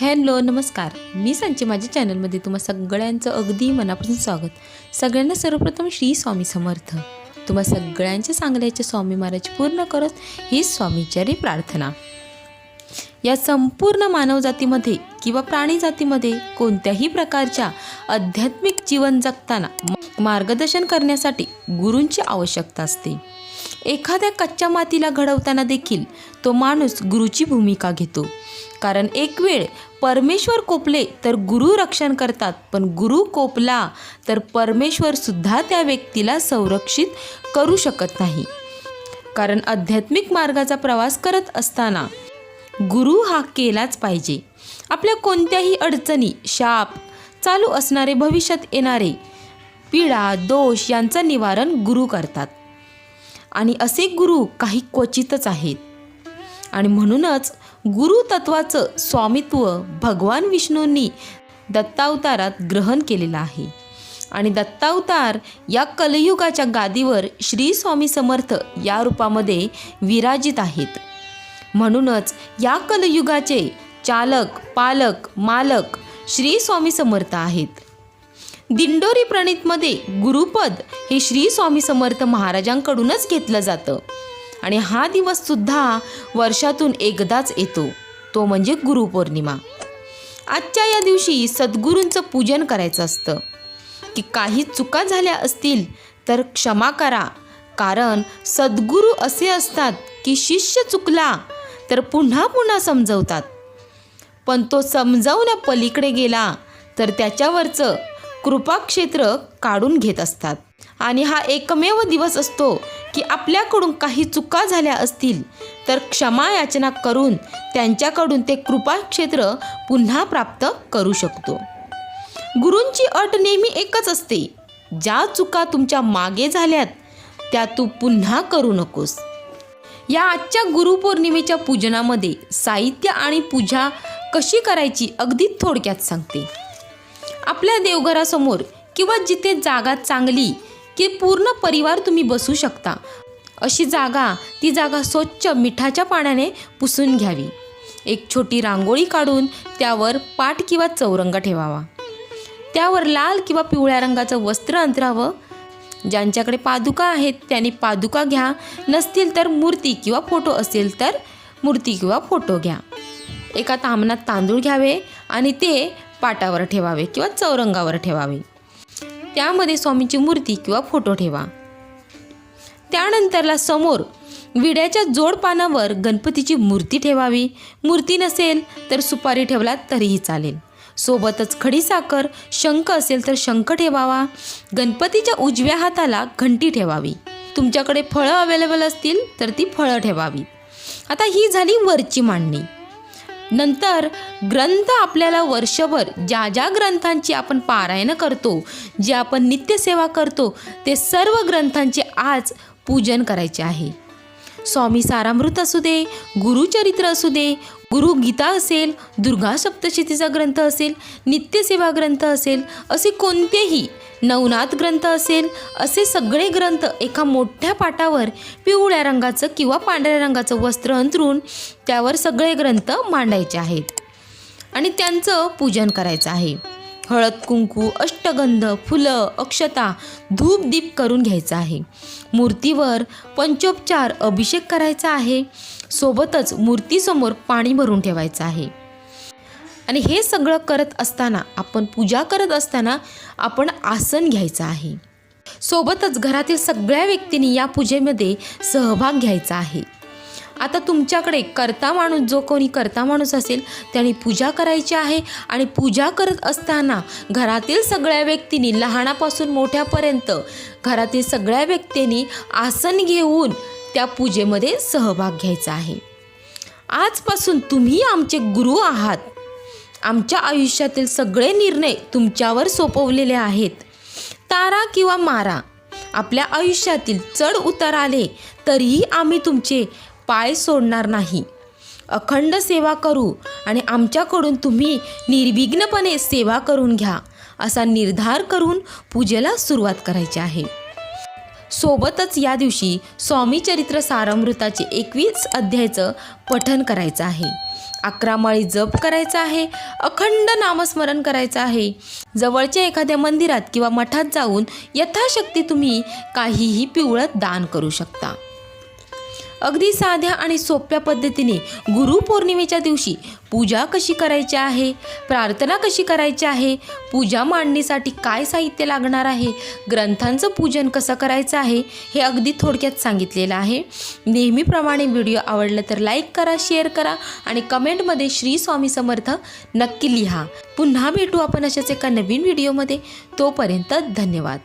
Hello नमस्कार. मी सांचे माझ्या चॅनलमध्ये तुम्हा सगळ्यांचं अगदी मनापासून स्वागत. सगळ्यांना सर्वप्रथम श्री स्वामी समर्थ. तुम्हा सगळ्यांचे सांगल्याचे स्वामी महाराज पूर्ण करत ही स्वामीचारी प्रार्थना. या संपूर्ण मानवजातीमध्ये किंवा प्राणी जातीमध्ये कोणत्याही प्रकारच्या आध्यात्मिक जीवन जगताना मार्गदर्शन करण्यासाठी गुरूंची आवश्यकता असते. एखाद्या कच्च्या मातीला घडवताना देखील तो माणूस गुरुची भूमिका घेतो. कारण एक वेळ परमेश्वर कोपले तर गुरु रक्षण करतात. पण गुरु कोपला तर परमेश्वर सुद्धा त्या व्यक्तीला संरक्षित करू शकत नाही. कारण आध्यात्मिक मार्गाचा प्रवास करत असताना गुरु हा केलाच पाहिजे. आपल्या कोणत्याही अडचणी शाप चालू असणारे भविष्यात येणारे पीडा दोष यांचं निवारण गुरु करतात. आणि असे गुरु काही क्वचितच आहेत. आणि म्हणूनच गुरु तत्वाचं स्वामित्व भगवान विष्णूंनी दत्तावतारात ग्रहण केलेलं आहे. आणि दत्तावतार या कलयुगाच्या गादीवर श्री स्वामी समर्थ या रूपामध्ये विराजित आहेत. म्हणूनच या कलयुगाचे चालक पालक मालक श्री स्वामी समर्थ आहेत. दिंडोरी प्रणितमध्ये गुरुपद हे श्री स्वामी समर्थ महाराजांकडूनच घेतलं जातं. आणि हा दिवससुद्धा वर्षातून एकदाच येतो. तो म्हणजे गुरुपौर्णिमा. आजच्या या दिवशी सद्गुरूंचं पूजन करायचं असतं. की काही चुका झाल्या असतील तर क्षमा करा. कारण सद्गुरू असे असतात की शिष्य चुकला तर पुन्हा पुन्हा समजवतात. पण तो समजावण्या पलीकडे गेला तर त्याच्यावरचं कृपाक्षेत्र काढून घेत असतात. आणि हा एकमेव दिवस असतो की आपल्याकडून काही चुका झाल्या असतील तर क्षमा याचना करून त्यांच्याकडून ते कृपाक्षेत्र पुन्हा प्राप्त करू शकतो. गुरूंची अट नेहमी एकच असते ज्या चुका तुमच्या मागे झाल्यात त्या तू पुन्हा करू नकोस. या आजच्या गुरुपौर्णिमेच्या पूजनामध्ये साहित्य आणि पूजा कशी करायची अगदी थोडक्यात सांगते. आपल्या देवघरासमोर किंवा जिथे जागा चांगली की पूर्ण परिवार तुम्ही बसू शकता. अशी जागा ती जागा स्वच्छ मिठाच्या पाण्याने पुसून घ्यावी. एक छोटी रांगोळी काढून त्यावर पाट किंवा चौरंग ठेवावा. त्यावर लाल किंवा पिवळ्या रंगाचं वस्त्र अंतरावं. ज्यांच्याकडे पादुका आहेत त्यांनी पादुका घ्या. नसतील तर मूर्ती किंवा फोटो असेल तर मूर्ती किंवा फोटो घ्या. एका तामणात तांदूळ घ्यावे आणि ते पाटावर ठेवावे किंवा चौरंगावर ठेवावे. त्यामध्ये स्वामीची मूर्ती किंवा फोटो ठेवा. त्यानंतरला समोर विड्याच्या जोड पानावर गणपतीची मूर्ती ठेवावी. मूर्ती नसेल तर सुपारी ठेवला तरीही चालेल. सोबतच खडीसाखर शंख असेल तर शंख ठेवावा. गणपतीच्या उजव्या हाताला घंटी ठेवावी. तुमच्याकडे फळं अवेलेबल असतील तर ती फळं ठेवावी. आता ही झाली वरची मांडणी. नंतर ग्रंथ आपल्याला वर्षभर ज्या ज्या ग्रंथांची आपण पारायणं करतो जे आपण नित्यसेवा करतो ते सर्व ग्रंथांचे आज पूजन करायचे आहे. स्वामी सारामृत असू दे गुरुचरित्र असू दे गुरुगीता असेल दुर्गा सप्तशतीचा ग्रंथ असेल नित्यसेवा ग्रंथ असेल असे कोणतेही नवनाथ ग्रंथ असेल असे सगळे ग्रंथ एका मोठ्या पाटावर पिवळ्या रंगाचं किंवा पांढऱ्या रंगाचं वस्त्र अंतरून त्यावर सगळे ग्रंथ मांडायचे आहेत. आणि त्यांचं पूजन करायचं आहे. हळद कुंकू अष्टगंध फुलं अक्षता धूप दीप करून घ्यायचं आहे. मूर्तीवर पंचोपचार अभिषेक करायचा आहे. सोबतच मूर्तीसमोर पाणी भरून ठेवायचं आहे. आणि हे सगळं करत असताना आपण पूजा करत असताना आपण आसन घ्यायचं आहे. सोबतच घरातील सगळ्या व्यक्तींनी या पूजेमध्ये सहभाग घ्यायचा आहे. आता तुमच्याकडे करता माणूस जो कोणी करता माणूस असेल त्याने पूजा करायची आहे आणि पूजा करत असताना घरातील सगळ्या व्यक्तींनी लहानापासून मोठ्यापर्यंत घरातील सगळ्या व्यक्तींनी आसन घेऊन त्या पूजेमध्ये सहभाग घ्यायचा आहे. आजपासून तुम्ही आमचे गुरु आहात. आमच्या आयुष्यातील सगळे निर्णय तुमच्यावर सोपवलेले आहेत. तारा किंवा मारा आपल्या आयुष्यातील चढ उतार आले तरीही आम्ही तुमचे पाय सोडणार नाही. अखंड सेवा करू आणि आमच्याकडून तुम्ही निर्विघ्नपणे सेवा करून घ्या असा निर्धार करून पूजेला सुरुवात करायची आहे. सोबतच या दिवशी स्वामी चरित्र सारामृताचे एकवीस अध्यायाचं पठन करायचं आहे. अकरा माळी जप करायचा आहे अखंड नामस्मरण करायचं आहे. जवळच्या एखाद्या मंदिरात किंवा मठात जाऊन यथाशक्ती तुम्ही काहीही पिवळत दान करू शकता. अगदी साध्या आणि सोप्या पद्धतीने गुरुपौर्णिमेच्या दिवशी पूजा कशी करायची आहे? प्रार्थना कशी करायची आहे? पूजा मांडणीसाठी काय साहित्य लागणार आहे? ग्रंथांचं पूजन कसं करायचं आहे? हे अगदी थोडक्यात सांगितलेलं आहे. नेहमीप्रमाणे व्हिडिओ आवडला तर लाईक करा शेअर करा आणि कमेंटमध्ये श्री स्वामी समर्थ नक्की लिहा. पुन्हा भेटू आपण अशाच एका नवीन व्हिडिओमध्ये. तोपर्यंत धन्यवाद.